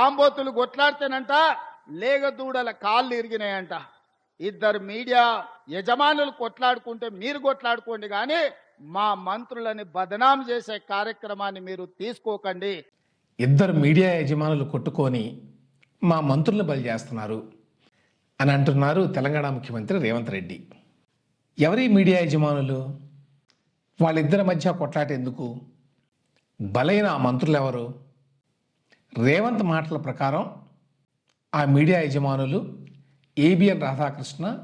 ఆంబోతులు కొట్లాడితేనంట లేగదూడల కాళ్ళు ఇరిగినాయంట. ఇద్దరు మీడియా యజమానులు కొట్లాడుకుంటే మీరు కొట్లాడుకోండి కానీ మా మంత్రులని బదనాం చేసే కార్యక్రమాన్ని మీరు తీసుకోకండి. ఇద్దరు మీడియా యజమానులు కొట్టుకొని మా మంత్రులను బలి చేస్తున్నారు అని అంటున్నారు తెలంగాణ ముఖ్యమంత్రి రేవంత్ రెడ్డి. ఎవరి మీడియా యజమానులు వాళ్ళిద్దరి మధ్య కొట్లాట ఎందుకు బలైన ఆ మంత్రులు ఎవరు రేవంత్ మాటల ప్రకారం ఆ మీడియా యజమానులు ఏబిఎన్ రాధాకృష్ణ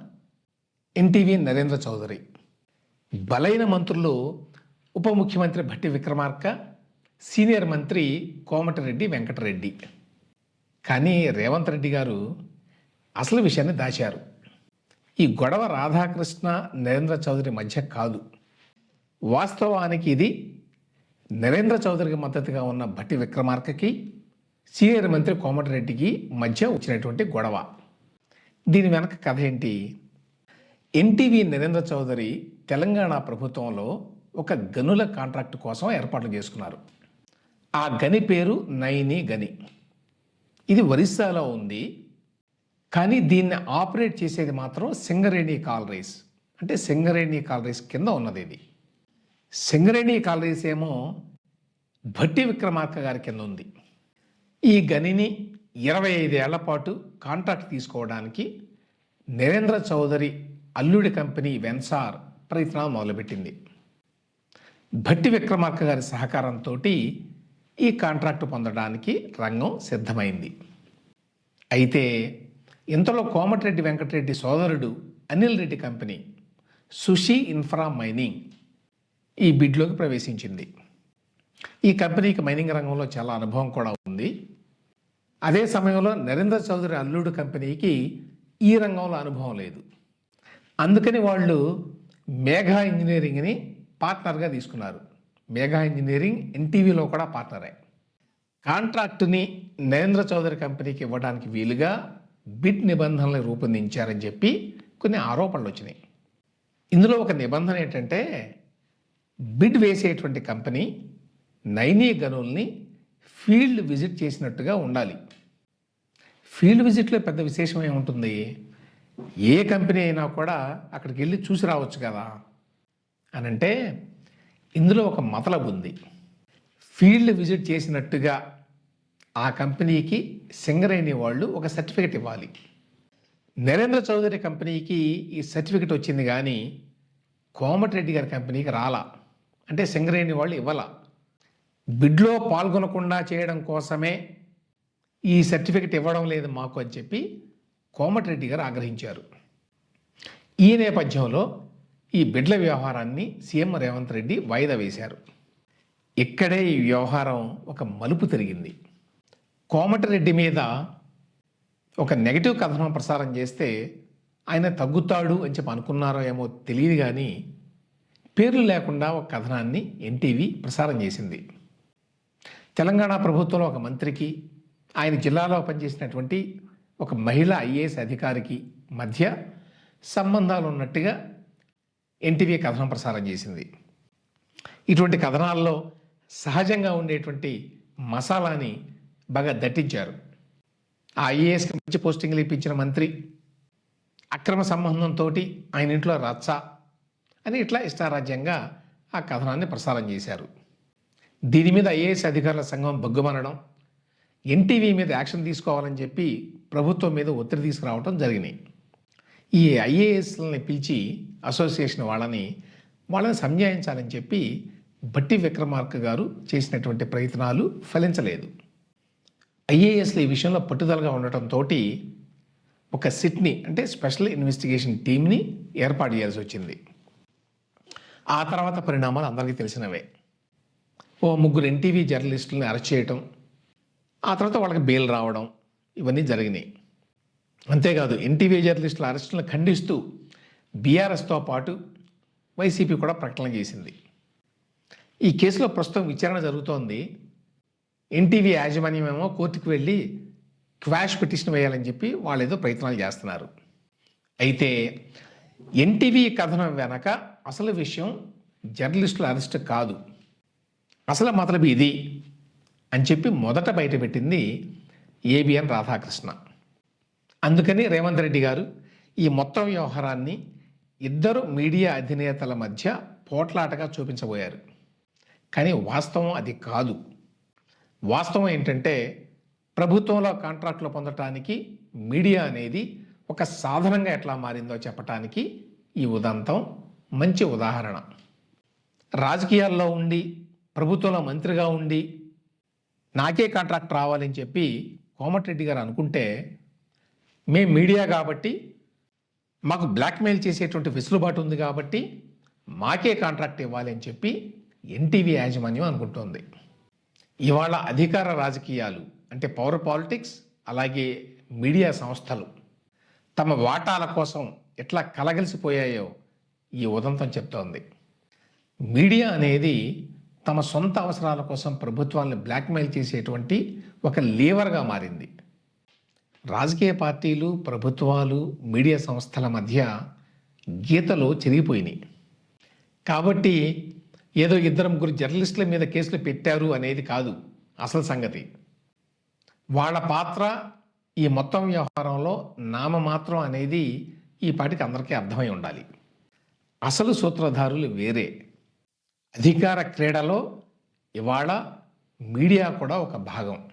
ఎన్టీవీ నరేంద్ర చౌదరి. బలైన మంత్రులు ఉప ముఖ్యమంత్రి భట్టి విక్రమార్క సీనియర్ మంత్రి కోమటిరెడ్డి వెంకటరెడ్డి. కానీ రేవంత్ రెడ్డి గారు అసలు విషయాన్ని దాచారు. ఈ గొడవ రాధాకృష్ణ నరేంద్ర చౌదరి మధ్య కాదు. వాస్తవానికి ఇది నరేంద్ర చౌదరికి మద్దతుగా ఉన్న భట్టి విక్రమార్కకి సీనియర్ మంత్రి కోమటిరెడ్డికి మధ్య వచ్చినటువంటి గొడవ. దీని వెనక కథ ఏంటి? ఎన్టీవీ నరేంద్ర చౌదరి తెలంగాణ ప్రభుత్వంలో ఒక గనుల కాంట్రాక్ట్ కోసం ఏర్పాట్లు చేసుకున్నారు. ఆ గని పేరు నైని గని. ఇది ఒరిస్సాలో ఉంది. కానీ దీన్ని ఆపరేట్ చేసేది మాత్రం సింగరేణి కాలరీస్. అంటే సింగరేణి కాలరీస్ కింద ఉన్నది ఇది. సింగరేణి కాలరీస్ ఏమో భట్టి విక్రమార్క గారి కింద ఉంది. ఈ గనిని ఇరవై ఐదేళ్ళ పాటు కాంట్రాక్ట్ తీసుకోవడానికి నరేంద్ర చౌదరి అల్లుడి కంపెనీ వెన్సార్ ప్రయత్నాలు మొదలుపెట్టింది. భట్టి విక్రమార్క గారి సహకారంతో ఈ కాంట్రాక్ట్ పొందడానికి రంగం సిద్ధమైంది. అయితే ఇంతలో కోమటిరెడ్డి వెంకటరెడ్డి సోదరుడు Anil Reddy company Sushee infra mining ఈ బిడ్లోకి ప్రవేశించింది. ఈ కంపెనీకి మైనింగ్ రంగంలో చాలా అనుభవం కూడా ఉంది. అదే సమయంలో నరేంద్ర చౌదరి అల్లుడు కంపెనీకి ఈ రంగంలో అనుభవం లేదు. అందుకని వాళ్ళు మేఘా ఇంజనీరింగ్ని పార్ట్నర్గా తీసుకున్నారు. మేఘా ఇంజనీరింగ్ ఎన్టీవీలో కూడా పార్ట్నరే. కాంట్రాక్టుని నరేంద్ర చౌదరి కంపెనీకి ఇవ్వడానికి వీలుగా బిడ్ నిబంధనలు రూపొందించారని చెప్పి కొన్ని ఆరోపణలు వచ్చినాయి. ఇందులో ఒక నిబంధన ఏంటంటే బిడ్ వేసేటువంటి కంపెనీ నైనీ గనుల్ని ఫీల్డ్ విజిట్ చేసినట్టుగా ఉండాలి. ఫీల్డ్ విజిట్లో పెద్ద విశేషం ఏముంటుంది ఏ కంపెనీ అయినా కూడా అక్కడికి వెళ్ళి చూసి రావచ్చు కదా? అని అంటే ఇందులో ఒక మతలబు ఉంది. ఫీల్డ్ విజిట్ చేసినట్టుగా ఆ కంపెనీకి సింగరేణి వాళ్ళు ఒక సర్టిఫికెట్ ఇవ్వాలి. నరేంద్ర చౌదరి కంపెనీకి ఈ సర్టిఫికెట్ వచ్చింది కానీ కోమటిరెడ్డి గారి కంపెనీకి రాలా. అంటే సింగరేణి వాళ్ళు ఇవ్వాలా? బిడ్లో పాల్గొనకుండా చేయడం కోసమే ఈ సర్టిఫికెట్ ఇవ్వడం లేదు మాకు అని చెప్పి కోమటిరెడ్డి గారు ఆగ్రహించారు. ఈ నేపథ్యంలో ఈ బిడ్ల వ్యవహారాన్ని సీఎం రేవంత్ రెడ్డి వాయిదా వేశారు. ఇక్కడే ఈ వ్యవహారం ఒక మలుపు తిరిగింది. కోమటిరెడ్డి మీద ఒక నెగిటివ్ కథనం ప్రసారం చేస్తే ఆయన తగ్గుతాడు అని చెప్పి అనుకున్నారో ఏమో తెలియదు కానీ పేర్లు లేకుండా ఒక కథనాన్ని ఎన్టీవీ ప్రసారం చేసింది. తెలంగాణ ప్రభుత్వంలో ఒక మంత్రికి ఆయన జిల్లాలో పనిచేసినటువంటి ఒక మహిళ ఐఏఎస్ అధికారికి మధ్య సంబంధాలు ఉన్నట్టుగా ఎన్టీవీ కథనం ప్రసారం చేసింది. ఇటువంటి కథనాల్లో సహజంగా ఉండేటువంటి మసాలాని బాగా దట్టించారు. ఆ ఐఏఎస్కి మంచి పోస్టింగ్లు ఇప్పించిన మంత్రి అక్రమ సంబంధంతో ఆయన ఇంట్లో రచ్చ అని ఇట్లా ఇష్టారాజ్యంగా ఆ కథనాన్ని ప్రసారం చేశారు. దీని మీద ఐఏఎస్ అధికారుల సంఘం బగ్గుమనడం ఎన్టీవీ మీద యాక్షన్ తీసుకోవాలని చెప్పి ప్రభుత్వం మీద ఒత్తిడి తీసుకురావడం జరిగినాయి. ఈ ఐఏఎస్లని పిలిచి అసోసియేషన్ వాళ్ళని వాళ్ళని సంజాయించాలని చెప్పి భట్టి విక్రమార్క గారు చేసినటువంటి ప్రయత్నాలు ఫలించలేదు. ఐఏఎస్లు ఈ విషయంలో పట్టుదలగా ఉండటంతో ఒక సిట్ని అంటే స్పెషల్ ఇన్వెస్టిగేషన్ టీంని ఏర్పాటు చేయాల్సి వచ్చింది. ఆ తర్వాత పరిణామాలు అందరికీ తెలిసినవే. ఓ ముగ్గురు ఎన్టీవీ జర్నలిస్టులను అరెస్ట్ చేయటం ఆ తర్వాత వాళ్ళకి బెయిల్ రావడం ఇవన్నీ జరిగినాయి. అంతేకాదు ఎన్టీవీ జర్నలిస్టుల అరెస్టులను ఖండిస్తూ బీఆర్ఎస్తో పాటు వైసీపీ కూడా ప్రకటన చేసింది. ఈ కేసులో ప్రస్తుతం విచారణ జరుగుతోంది. ఎన్టీవీ యాజమాన్యమేమో కోర్టుకు వెళ్ళి క్వాష్ పిటిషన్ వేయాలని చెప్పి వాళ్ళు ఏదో ప్రయత్నాలు చేస్తున్నారు. అయితే ఎన్టీవీ కథనం వెనక అసలు విషయం జర్నలిస్టుల అరెస్ట్ కాదు. అసలు మతలబు ఇది అని చెప్పి మొదట బయటపెట్టింది ఏబిఎన్ రాధాకృష్ణ. అందుకని రేవంత్ రెడ్డి గారు ఈ మొత్తం వ్యవహారాన్ని ఇద్దరు మీడియా అధినేతల మధ్య పోట్లాటగా చూపించబోయారు. కానీ వాస్తవం అది కాదు. వాస్తవం ఏంటంటే ప్రభుత్వంలో కాంట్రాక్టులు పొందటానికి మీడియా అనేది ఒక సాధనంగా ఎట్లా మారిందో చెప్పటానికి ఈ ఉదంతం మంచి ఉదాహరణ. రాజకీయాల్లో ఉండి ప్రభుత్వంలో మంత్రిగా ఉండి నాకే కాంట్రాక్ట్ రావాలని చెప్పి కోమటిరెడ్డి గారు అనుకుంటే మేము మీడియా కాబట్టి మాకు బ్లాక్మెయిల్ చేసేటువంటి వెసులుబాటు ఉంది కాబట్టి మాకే కాంట్రాక్ట్ ఇవ్వాలి అని చెప్పి ఎన్టీవీ యాజమాన్యం అనుకుంటోంది. ఇవాళ అధికార రాజకీయాలు అంటే పవర్ పాలిటిక్స్ అలాగే మీడియా సంస్థలు తమ వాటాల కోసం ఎట్లా కలగలిసిపోయాయో ఈ ఉదంతం చెప్తోంది. మీడియా అనేది తమ సొంత అవసరాల కోసం ప్రభుత్వాన్ని బ్లాక్మెయిల్ చేసేటువంటి ఒక లీవర్గా మారింది. రాజకీయ పార్టీలు ప్రభుత్వాలు మీడియా సంస్థల మధ్య గీతలు చెరిగిపోయినాయి. కాబట్టి ఏదో ఇద్దరు ముగ్గురు జర్నలిస్టుల మీద కేసులు పెట్టారు అనేది కాదు అసలు సంగతి. వాళ్ళ పాత్ర ఈ మొత్తం వ్యవహారంలో నామమాత్రం అనేది ఈ పాటికి అందరికీ అర్థమై ఉండాలి. అసలు సూత్రధారులు వేరే. అధికార క్రీడలో ఇవాళ మీడియా కూడా ఒక భాగం.